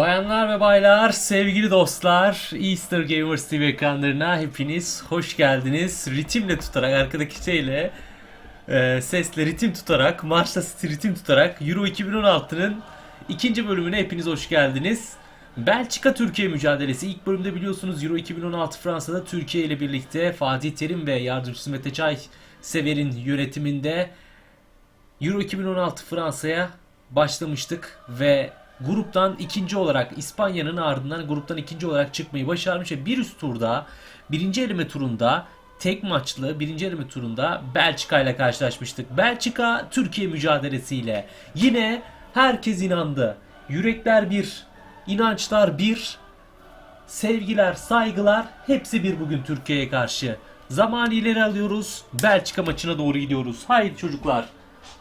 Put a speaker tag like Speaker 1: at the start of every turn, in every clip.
Speaker 1: Bayanlar ve baylar, sevgili dostlar, Easter Gamers TV ekranlarına hepiniz hoş geldiniz. Ritimle tutarak, arkadaki şeyle, e, sesle ritim tutarak, marşla ritim tutarak Euro 2016'nın ikinci bölümüne hepiniz hoş geldiniz. Belçika Türkiye mücadelesi. İlk bölümde biliyorsunuz Euro 2016 Fransa'da Türkiye ile birlikte Fatih Terim ve yardımcısı Mete Çay Sever'in yönetiminde Euro 2016 Fransa'ya başlamıştık ve gruptan ikinci olarak İspanya'nın ardından gruptan ikinci olarak çıkmayı başarmış ve bir üst turda birinci eleme turunda tek maçlı birinci eleme turunda Belçika ile karşılaşmıştık. Belçika Türkiye mücadelesiyle yine herkes inandı. Yürekler bir, inançlar bir, sevgiler, saygılar hepsi bir bugün Türkiye'ye karşı. Zamanı ileri alıyoruz. Belçika maçına doğru gidiyoruz. Haydi çocuklar.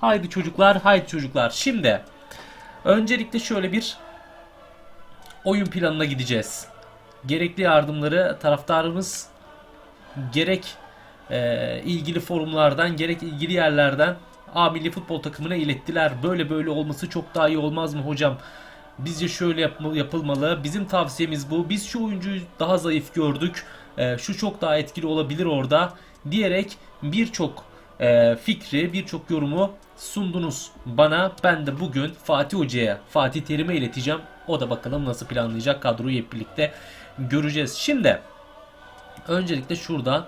Speaker 1: Haydi çocuklar, haydi çocuklar. Şimdi öncelikle şöyle bir oyun planına gideceğiz. Gerekli yardımları taraftarımız gerek e, ilgili forumlardan gerek ilgili yerlerden A milli futbol takımına ilettiler. Böyle böyle olması çok daha iyi olmaz mı hocam? Bizce şöyle yapılmalı. Bizim tavsiyemiz bu. Biz şu oyuncuyu daha zayıf gördük. E, şu çok daha etkili olabilir orada diyerek birçok e, fikri, birçok yorumu sundunuz bana. Ben de bugün Fatih Hoca'ya, Fatih Terim'e ileteceğim. O da bakalım nasıl planlayacak kadroyu hep birlikte göreceğiz. Şimdi öncelikle şuradan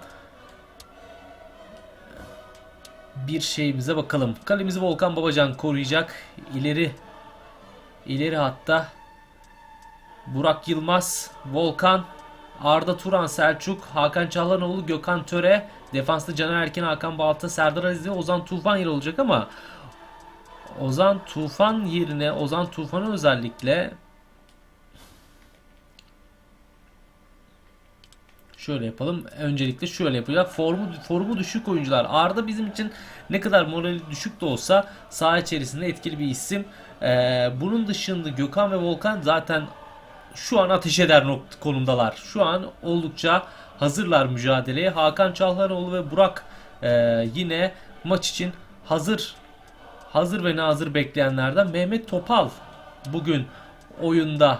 Speaker 1: bir şeyimize bakalım. Kalemizi Volkan Babacan koruyacak. İleri ileri hatta Burak Yılmaz, Volkan, Arda Turan, Selçuk, Hakan Çağlanoğlu, Gökhan Töre, defansta Caner Erkin, Hakan Balta, Serdar Aziz ve Ozan Tufan yer olacak ama Ozan Tufan yerine Ozan Tufan'ı özellikle Şöyle yapalım. Öncelikle şöyle yapacağız. Formu formu düşük oyuncular. Arda bizim için ne kadar morali düşük de olsa saha içerisinde etkili bir isim. Ee, bunun dışında Gökhan ve Volkan zaten şu an ateş eder konumdalar. Şu an oldukça hazırlar mücadeleye. Hakan Çalhanoğlu ve Burak e, yine maç için hazır hazır ve nazır bekleyenlerden Mehmet Topal bugün oyunda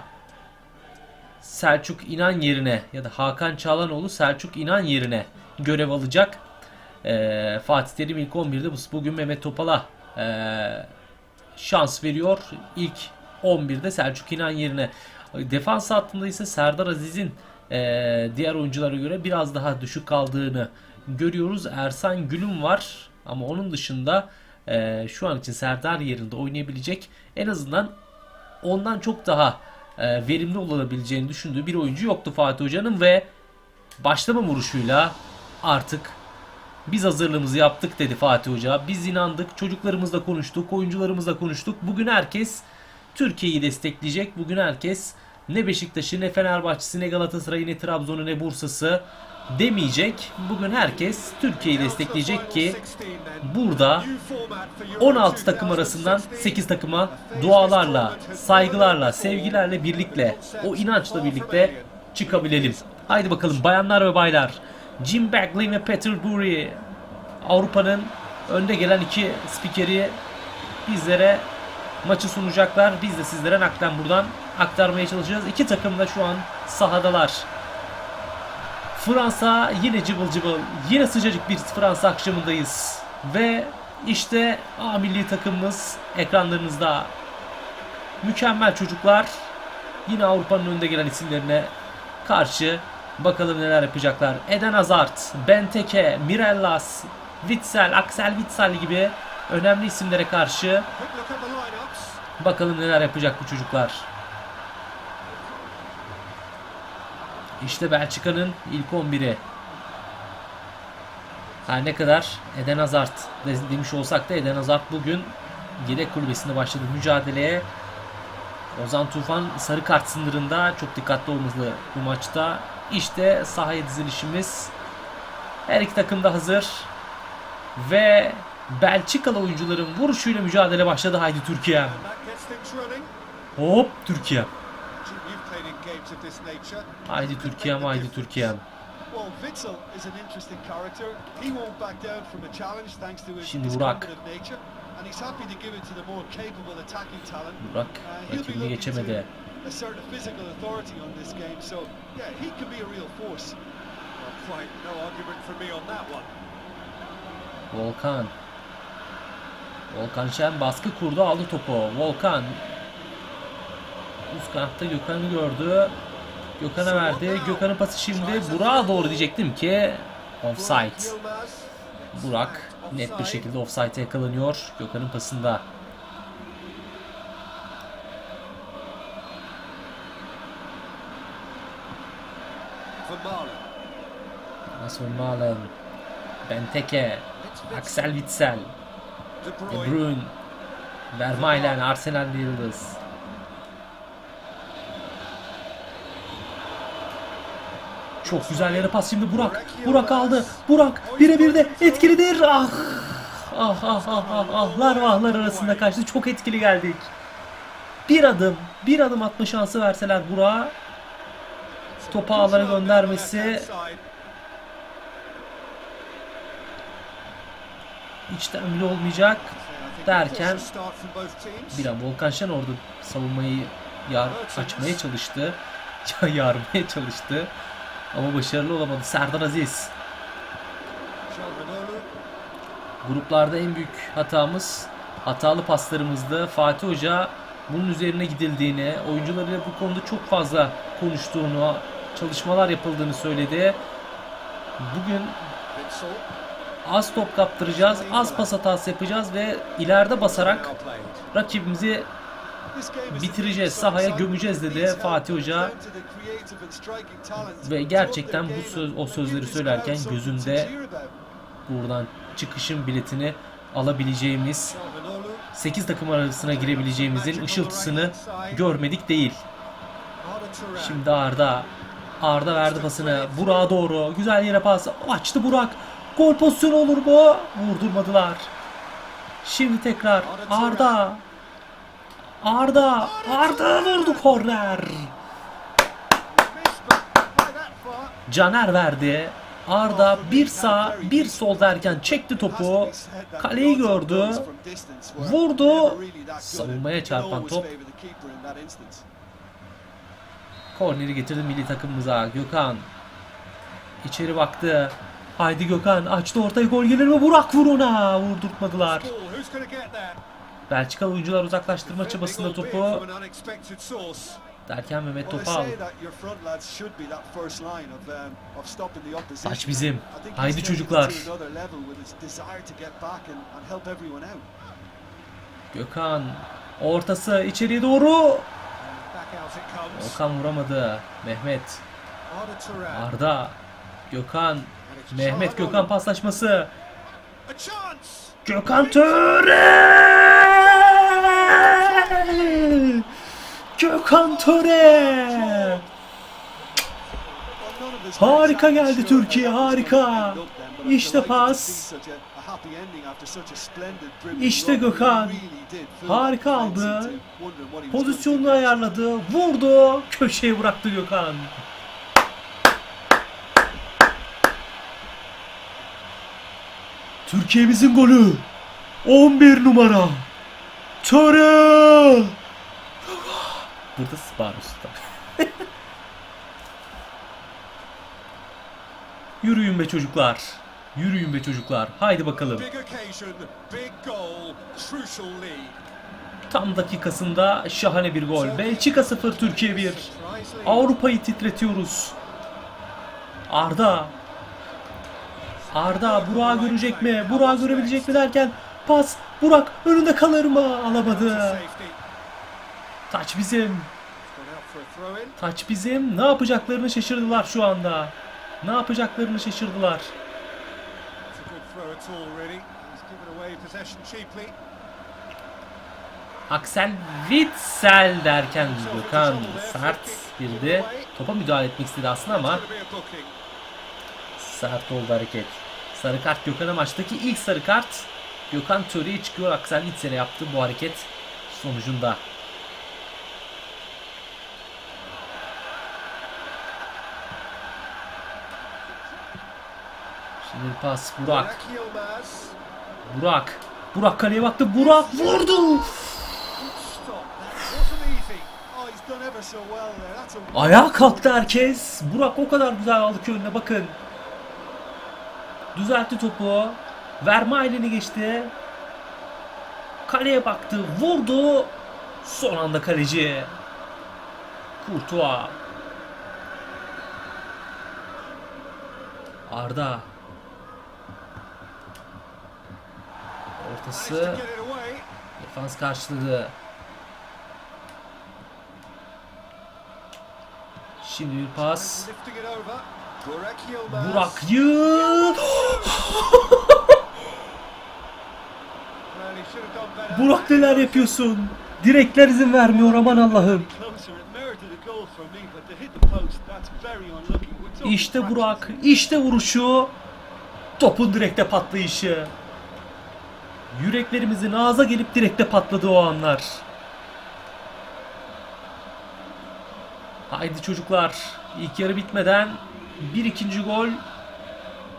Speaker 1: Selçuk İnan yerine ya da Hakan Çağlanoğlu Selçuk İnan yerine görev alacak. Ee, Fatih Terim ilk 11'de bu bugün Mehmet Topal'a ee, şans veriyor. İlk 11'de Selçuk İnan yerine. Defans hattında ise Serdar Aziz'in ee, diğer oyunculara göre biraz daha düşük kaldığını görüyoruz. Ersan Gülüm var ama onun dışında ee, şu an için Serdar yerinde oynayabilecek en azından ondan çok daha e, verimli olabileceğini düşündüğü bir oyuncu yoktu Fatih Hoca'nın ve başlama vuruşuyla artık biz hazırlığımızı yaptık dedi Fatih Hoca. Biz inandık, çocuklarımızla konuştuk, oyuncularımızla konuştuk. Bugün herkes Türkiye'yi destekleyecek. Bugün herkes ne Beşiktaş'ı, ne Fenerbahçe'si, ne Galatasaray'ı, ne Trabzon'u, ne Bursa'sı demeyecek. Bugün herkes Türkiye'yi destekleyecek ki burada 16 takım arasından 8 takıma dualarla, saygılarla, sevgilerle birlikte, o inançla birlikte çıkabilelim. Haydi bakalım bayanlar ve baylar. Jim Bagley ve Peter Bury Avrupa'nın önde gelen iki spikeri bizlere maçı sunacaklar. Biz de sizlere naklen buradan aktarmaya çalışacağız. İki takım da şu an sahadalar. Fransa yine cıvıl cıvıl. Yine sıcacık bir Fransa akşamındayız. Ve işte A milli takımımız ekranlarınızda. Mükemmel çocuklar. Yine Avrupa'nın önde gelen isimlerine karşı bakalım neler yapacaklar. Eden Hazard, Benteke, Mirellas, Witsel, Axel Witsel gibi önemli isimlere karşı bakalım neler yapacak bu çocuklar. İşte Belçika'nın ilk 11'i. Her ne kadar Eden Hazard de- demiş olsak da Eden Hazard bugün yedek kulübesinde başladı mücadeleye. Ozan Tufan sarı kart sınırında çok dikkatli olmalı bu maçta. İşte sahaya dizilişimiz. Her iki takım da hazır. Ve Belçikalı oyuncuların vuruşuyla mücadele başladı. Haydi Türkiye. Hop Türkiye. Haydi Türkiye, haydi Türkiye.
Speaker 2: Well, Witzel is an interesting character. He won't back down from a challenge thanks to his,
Speaker 1: Şimdi Burak. Burak
Speaker 2: Uh,
Speaker 1: rakibini geçemedi. Volkan. Volkan Şen baskı kurdu aldı topu. Volkan. Üst kanatta Gökhan'ı gördü. Gökhan'a verdi. Gökhan'ın pası şimdi Burak'a doğru diyecektim ki offside.
Speaker 3: Burak
Speaker 1: net bir şekilde offside'e yakalanıyor Gökhan'ın pasında. Nasıl Malen, Benteke, Axel Witsel,
Speaker 3: De Bruyne.
Speaker 1: Vermaelen, Arsenal Yıldız. Çok güzel yere pas şimdi Burak. Burak aldı. Burak birebir de etkilidir. Ah. Ah ah ah ah ahlar vahlar arasında kaçtı. Çok etkili geldik. Bir adım, bir adım atma şansı verseler Burak'a topu ağlara göndermesi içten bile olmayacak derken bir an Volkan Şen orada savunmayı yar açmaya çalıştı. Ya yarmaya çalıştı. Ama başarılı olamadı. Serdar Aziz. Gruplarda en büyük hatamız hatalı paslarımızdı. Fatih Hoca bunun üzerine gidildiğini, oyuncularıyla bu konuda çok fazla konuştuğunu, çalışmalar yapıldığını söyledi. Bugün. Az top kaptıracağız, az pas hatası yapacağız ve ileride basarak rakibimizi bitireceğiz, sahaya gömeceğiz dedi Fatih Hoca. Ve gerçekten bu söz, o sözleri söylerken gözünde buradan çıkışın biletini alabileceğimiz,
Speaker 3: Çalhanoğlu.
Speaker 1: 8 takım arasına girebileceğimizin ışıltısını görmedik değil. Şimdi Arda. Arda verdi pasını. Burak'a doğru. Güzel yere pas. Açtı Burak. Gol pozisyonu olur mu? Vurdurmadılar. Şimdi tekrar Arda. Arda. Arda vurdu korner. Caner verdi. Arda bir sağ bir sol derken çekti topu. Kaleyi gördü. Vurdu. Savunmaya çarpan top. Korneri getirdi milli takımımıza. Gökhan. İçeri baktı. Haydi Gökhan açtı ortaya gol gelir mi? Burak vur ona. Vurdurtmadılar. Belçikalı oyuncular uzaklaştırma çabasında topu. Derken Mehmet topu
Speaker 2: line of um.
Speaker 1: Saç bizim. Haydi çocuklar. Gökhan. Ortası içeriye doğru. Okan vuramadı. Mehmet.
Speaker 3: Arda.
Speaker 1: Gökhan. Mehmet. Gökhan paslaşması. Gökhan Töre! Gökhan Töre! Harika geldi Türkiye, harika. İşte pas. İşte Gökhan. Harika aldı. Pozisyonunu ayarladı. Vurdu. Köşeye bıraktı Gökhan. Türkiye'mizin golü. 11 numara. Töre. Burada Spar Usta. Yürüyün be çocuklar. Yürüyün be çocuklar. Haydi bakalım. Tam dakikasında şahane bir gol. Belçika 0 Türkiye 1.
Speaker 3: Surprise lead.
Speaker 1: Avrupa'yı titretiyoruz. Arda. Arda Burak'ı görecek mi? Burak'ı görebilecek mi derken pas. Burak önünde kalır mı? Alamadı. Taç bizim. Taç bizim. Ne yapacaklarını şaşırdılar şu anda. Ne yapacaklarını şaşırdılar.
Speaker 3: It's a good throw at all, really. He's given away possession cheaply.
Speaker 1: Aksel Witsel derken Gökhan sert girdi. Topa müdahale etmek istedi aslında ama. Sert oldu hareket. Sarı kart Gökhan'a maçtaki ilk sarı kart. Gökhan Töre'ye çıkıyor. Aksel Witsel'e yaptı bu hareket sonucunda. Şimdi pas Burak.
Speaker 3: Burak.
Speaker 1: Burak. Kaleye baktı. Burak vurdu.
Speaker 2: Oh,
Speaker 1: Ayağa kalktı herkes. Burak o kadar güzel aldı ki önüne bakın. Düzeltti topu. Verme elini geçti. Kaleye baktı. Vurdu. Son anda kaleci. Courtois. Arda. Ortası. Defans karşılığı. Şimdi bir pas.
Speaker 2: Burak Yilmaz.
Speaker 1: Burak Yıl. Burak neler yapıyorsun? Direkler izin vermiyor aman Allah'ım. İşte Burak, işte vuruşu. Topun direkte patlayışı. Yüreklerimizin ağza gelip direkte patladığı o anlar. Haydi çocuklar. İlk yarı bitmeden bir ikinci gol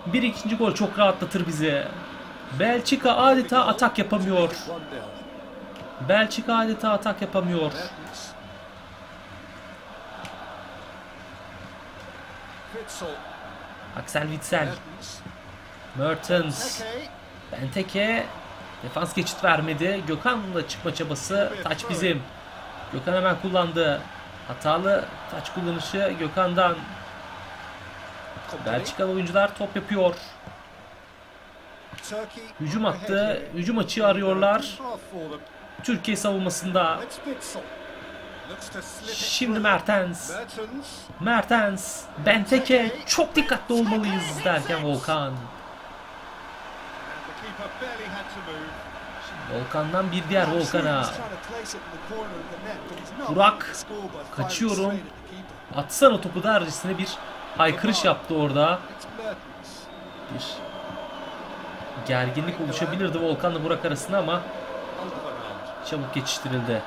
Speaker 1: bir ikinci gol çok rahatlatır bizi. Belçika adeta atak yapamıyor.
Speaker 3: 1-0.
Speaker 1: Belçika adeta atak yapamıyor. Axel Witsel,
Speaker 3: Mertens.
Speaker 1: Mertens,
Speaker 2: Eke.
Speaker 1: Benteke defans geçit vermedi. Gökhan'la çıkma çabası. Taç bizim. Gökhan hemen kullandı. Hatalı taç kullanışı Gökhan'dan. Belçikalı oyuncular top yapıyor. Hücum attı. Hücum açığı arıyorlar. Türkiye savunmasında. Şimdi. Mertens.
Speaker 3: Mertens.
Speaker 1: Benteke. Çok dikkatli olmalıyız derken Volkan. Volkan'dan bir diğer Volkan'a. Burak, kaçıyorum. Atsana topu dercesine bir haykırış yaptı orada. Bir gerginlik oluşabilirdi Volkan'la Burak arasında ama çabuk geçiştirildi.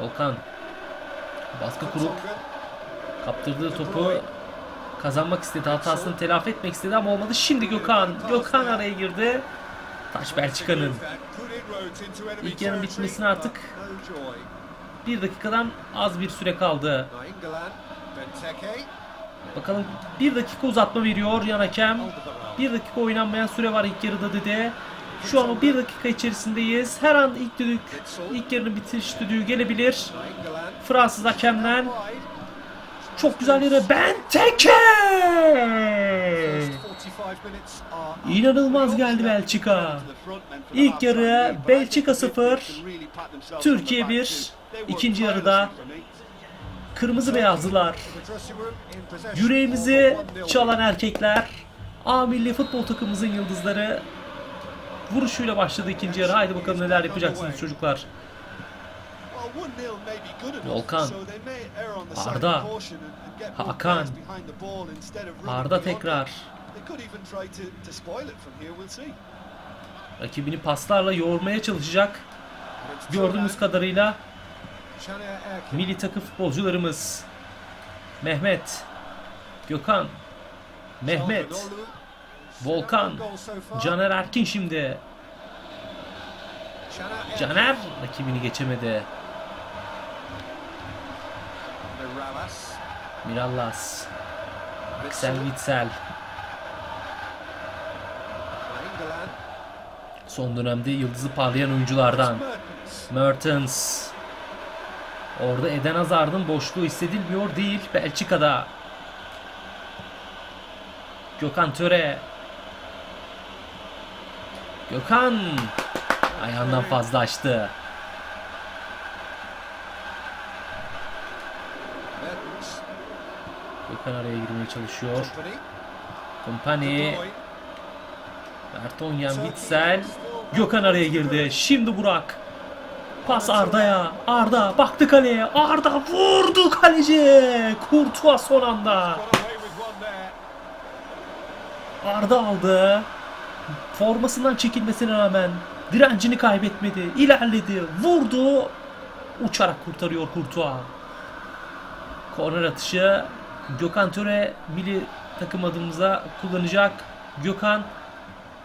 Speaker 1: Volkan baskı kurup kaptırdığı topu kazanmak istedi. Hatasını telafi etmek istedi ama olmadı. Şimdi Gökhan. Gökhan araya girdi. Taç Belçika'nın. İlk yarının bitmesine artık bir dakikadan az bir süre kaldı. Bakalım bir dakika uzatma veriyor yan hakem. Bir dakika oynanmayan süre var ilk yarıda dedi. Şu an bir dakika içerisindeyiz. Her an ilk düdük, ilk yarının bitiş düdüğü gelebilir. Fransız hakemden çok güzel yere Benteke!
Speaker 2: First 45 minutes are
Speaker 1: İnanılmaz geldi Belçika. İlk yarı Belçika 0, Türkiye 1. İkinci yarıda kırmızı beyazlılar. Yüreğimizi çalan erkekler. A milli futbol takımımızın yıldızları. Vuruşuyla başladı ikinci yarı. Haydi bakalım neler yapacaksınız çocuklar. Volkan, Arda, Hakan, Arda tekrar. Rakibini paslarla yoğurmaya çalışacak. Gördüğümüz kadarıyla milli takım futbolcularımız. Mehmet, Gökhan, Mehmet, Volkan, Caner Erkin şimdi. Caner rakibini geçemedi. Mirallas, Axel Witsel. Son dönemde yıldızı parlayan oyunculardan. Mertens. Orada Eden Hazard'ın boşluğu hissedilmiyor değil Belçika'da. Gökhan Töre. Gökhan ayağından fazla açtı. Gökhan araya girmeye çalışıyor. Kompany, Vertonghen, Witsel. Gökhan araya girdi. Şimdi Burak. Pas Arda'ya. Arda baktı kaleye. Arda vurdu kaleci. Kurtuğa son anda. Arda aldı. Formasından çekilmesine rağmen direncini kaybetmedi. İlerledi. Vurdu. Uçarak kurtarıyor Kurtuğa. Korner atışı Gökhan Töre milli takım adımıza kullanacak. Gökhan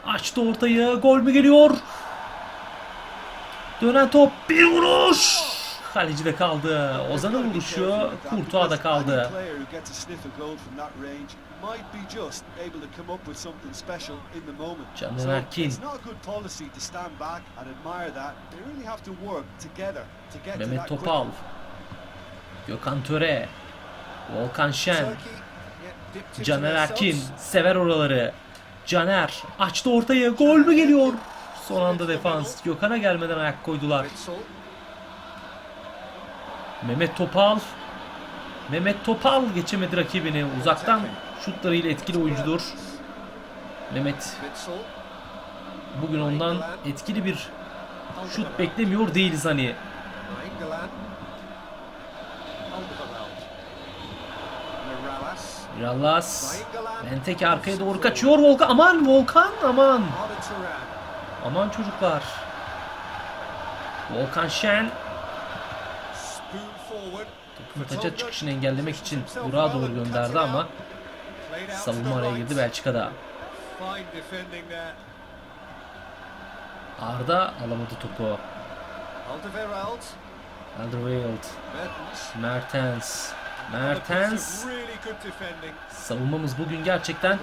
Speaker 1: açtı ortayı. Gol mü geliyor? Dönen top bir vuruş. Kaleci de kaldı. Ozan'ın vuruşu Kurtuğa da kaldı.
Speaker 2: So
Speaker 1: Erkin. Mehmet Topal. Gökhan Töre. Volkan Şen. Caner Erkin sever oraları. Caner açtı ortaya. Gol mü geliyor? Son anda defans. Gökhan'a gelmeden ayak koydular. Mehmet Topal. Mehmet Topal geçemedi rakibini. Uzaktan şutlarıyla etkili oyuncudur. Mehmet bugün ondan etkili bir şut beklemiyor değiliz hani.
Speaker 3: Nainggolan. Alderweireld. Morales.
Speaker 1: Rallas.
Speaker 3: Nainggolan.
Speaker 1: Benteke arkaya doğru kaçıyor. Volkan aman Volkan aman. Aman çocuklar. Volkan Şen topun taça çıkışını engellemek için Burak'a doğru gönderdi ama savunma araya girdi Belçika'da. Arda alamadı topu.
Speaker 3: Alderweireld. Mertens.
Speaker 1: Mertens. Savunmamız bugün gerçekten.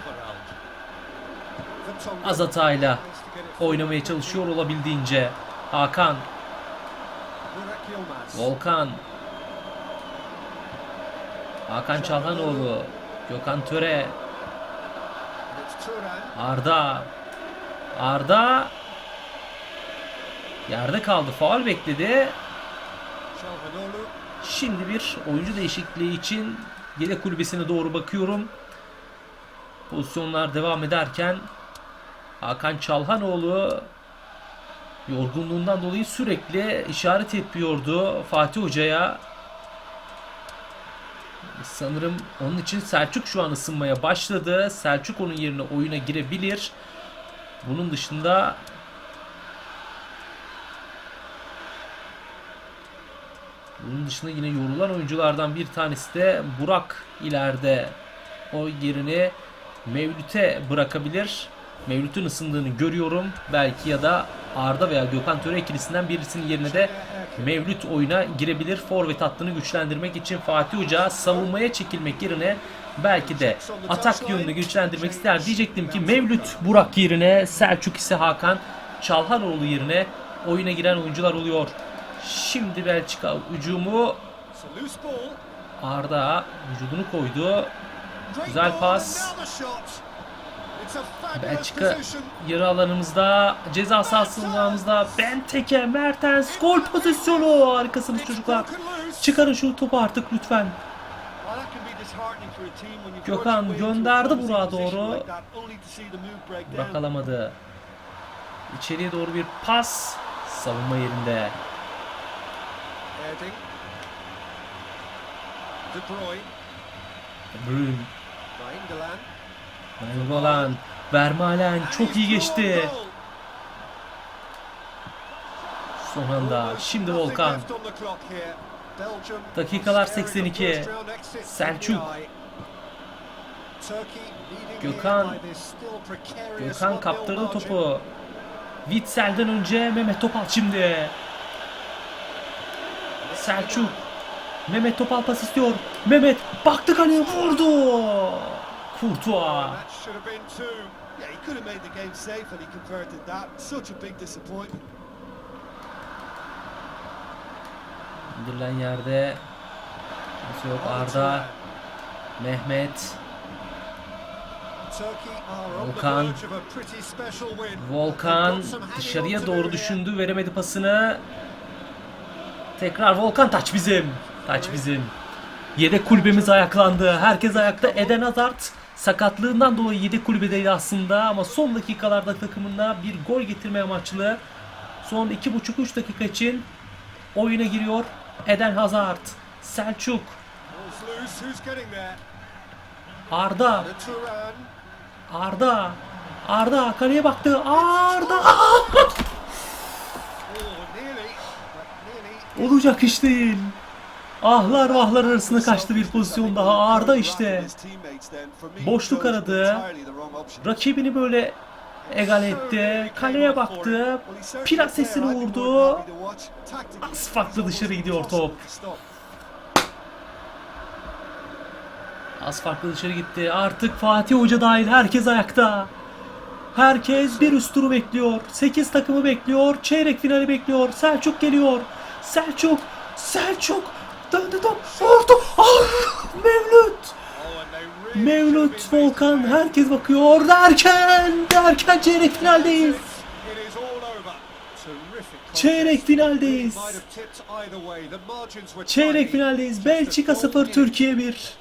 Speaker 1: Az hatayla oynamaya çalışıyor olabildiğince. Hakan. Volkan, Hakan Çalhanoğlu, Gökhan Töre. Arda, Arda yerde kaldı. Faul bekledi. Şimdi bir oyuncu değişikliği için yedek kulübesine doğru bakıyorum. Pozisyonlar devam ederken Hakan Çalhanoğlu yorgunluğundan dolayı sürekli işaret yapıyordu Fatih Hoca'ya. Sanırım onun için Selçuk şu an ısınmaya başladı. Selçuk onun yerine oyuna girebilir. Bunun dışında Bunun dışında yine yorulan oyunculardan bir tanesi de Burak ileride o yerini Mevlüt'e bırakabilir. Mevlüt'ün ısındığını görüyorum. Belki ya da Arda veya Gökhan Töre ikilisinden birisinin yerine de Mevlüt oyuna girebilir. Forvet hattını güçlendirmek için Fatih Hoca savunmaya çekilmek yerine belki de atak yönünü güçlendirmek ister. Diyecektim ki Mevlüt Burak yerine Selçuk ise Hakan Çalhanoğlu yerine oyuna giren oyuncular oluyor. Şimdi Belçika hücumu. Arda vücudunu koydu. Güzel pas. Belçika yarı alanımızda ceza sahasında Benteke Mertens gol pozisyonu harikasınız
Speaker 3: It's
Speaker 1: çocuklar. Çıkarın şu topu artık lütfen. Gökhan gönderdi Burak'a doğru. Burak alamadı. İçeriye doğru bir pas. Savunma yerinde.
Speaker 3: Bruyne.
Speaker 1: Vermaelen
Speaker 3: And
Speaker 1: çok iyi geçti. Son anda. Şimdi Volkan. Dakikalar
Speaker 3: staring the
Speaker 1: 82.
Speaker 3: first round exit in the
Speaker 1: Selçuk. Gökhan. Gökhan
Speaker 3: 1-0
Speaker 1: kaptırdı topu. Witzel'den önce Mehmet Topal şimdi. Selçuk. Mehmet Topal pas istiyor. Mehmet baktı kaleye vurdu. Kurtuğa.
Speaker 3: Should have been two.
Speaker 2: Yeah, he could have made the game safe and he converted that. Such a big disappointment.
Speaker 1: İndirilen yerde. Kimse yok Arda. Mehmet. Volkan. Volkan dışarıya doğru düşündü. Veremedi pasını. Tekrar Volkan taç bizim. Taç bizim. Yedek kulübemiz ayaklandı. Herkes ayakta. Eden Hazard sakatlığından dolayı yedek kulübedeydi aslında ama son dakikalarda takımında bir gol getirme amaçlı. Son 2,5-3 dakika için oyuna giriyor. Eden Hazard. Selçuk. Arda. Arda. Arda kaleye baktı. Arda. Olacak iş değil. Ahlar vahlar arasında kaçtı bir pozisyon daha. Arda işte. Boşluk aradı. Rakibini böyle Egale etti. Kaleye baktı. Plasesini vurdu. Az farklı dışarı gidiyor top. Az farklı dışarı gitti. Artık Fatih Hoca dahil herkes ayakta. Herkes bir üst turu bekliyor. 8 takımı bekliyor. Çeyrek finali bekliyor. Selçuk geliyor. Selçuk. Selçuk. Döndü top. Orta. Ah! Mevlüt. Mevlüt Volkan herkes bakıyor derken derken çeyrek finaldeyiz. Çeyrek finaldeyiz. Çeyrek finaldeyiz. Belçika 0 Türkiye 1.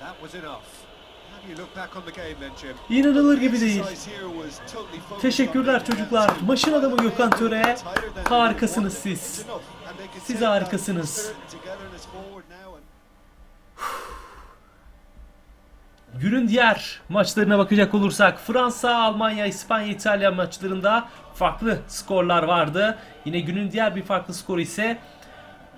Speaker 1: İnanılır gibi değil. Teşekkürler çocuklar. Maçın adamı Gökhan Töre. Harikasınız siz. Siz harikasınız. Günün diğer maçlarına bakacak olursak Fransa, Almanya, İspanya, İtalya maçlarında farklı skorlar vardı. Yine günün diğer bir farklı skoru ise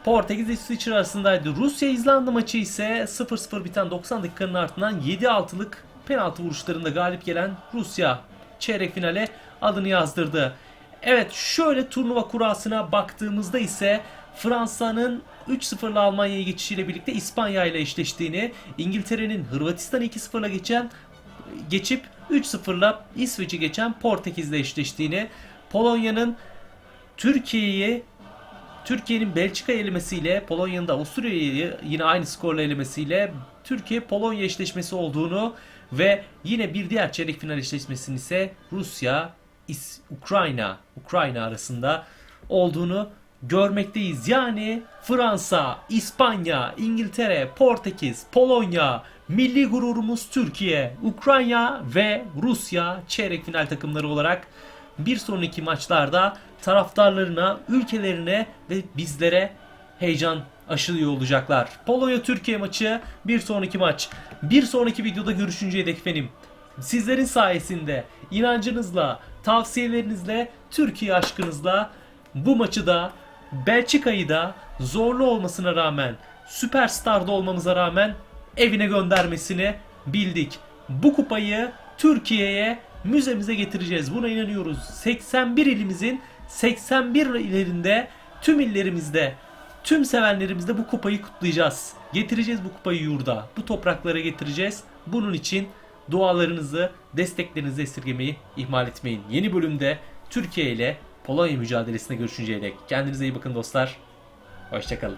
Speaker 1: Portekiz İsviçre arasındaydı. Rusya İzlanda maçı ise 0-0 biten 90 dakikanın ardından 7-6'lık penaltı vuruşlarında galip gelen Rusya çeyrek finale adını yazdırdı. Evet şöyle turnuva kurasına baktığımızda ise Fransa'nın 3-0'la Almanya'ya geçişiyle birlikte İspanya ile eşleştiğini, İngiltere'nin Hırvatistan'ı 2-0'la geçen geçip 3-0'la İsveç'i geçen Portekiz'le eşleştiğini, Polonya'nın Türkiye'yi Türkiye'nin Belçika elemesiyle Polonya'nın da Avusturya'yı yine aynı skorla elemesiyle Türkiye Polonya eşleşmesi olduğunu ve yine bir diğer çeyrek final eşleşmesinin ise Rusya Ukrayna Ukrayna arasında olduğunu görmekteyiz. Yani Fransa, İspanya, İngiltere, Portekiz, Polonya, milli gururumuz Türkiye, Ukrayna ve Rusya çeyrek final takımları olarak bir sonraki maçlarda taraftarlarına, ülkelerine ve bizlere heyecan aşılıyor olacaklar. Polonya-Türkiye maçı bir sonraki maç. Bir sonraki videoda görüşünceye dek efendim. Sizlerin sayesinde, inancınızla, tavsiyelerinizle, Türkiye aşkınızla bu maçı da Belçika'yı da zorlu olmasına rağmen, süperstarda olmamıza rağmen evine göndermesini bildik. Bu kupayı Türkiye'ye müzemize getireceğiz. Buna inanıyoruz. 81 ilimizin 81 ilerinde tüm illerimizde tüm sevenlerimizde bu kupayı kutlayacağız. Getireceğiz bu kupayı yurda. Bu topraklara getireceğiz. Bunun için dualarınızı, desteklerinizi esirgemeyi ihmal etmeyin. Yeni bölümde Türkiye ile Polonya mücadelesine görüşünceye dek. Kendinize iyi bakın dostlar. Hoşçakalın.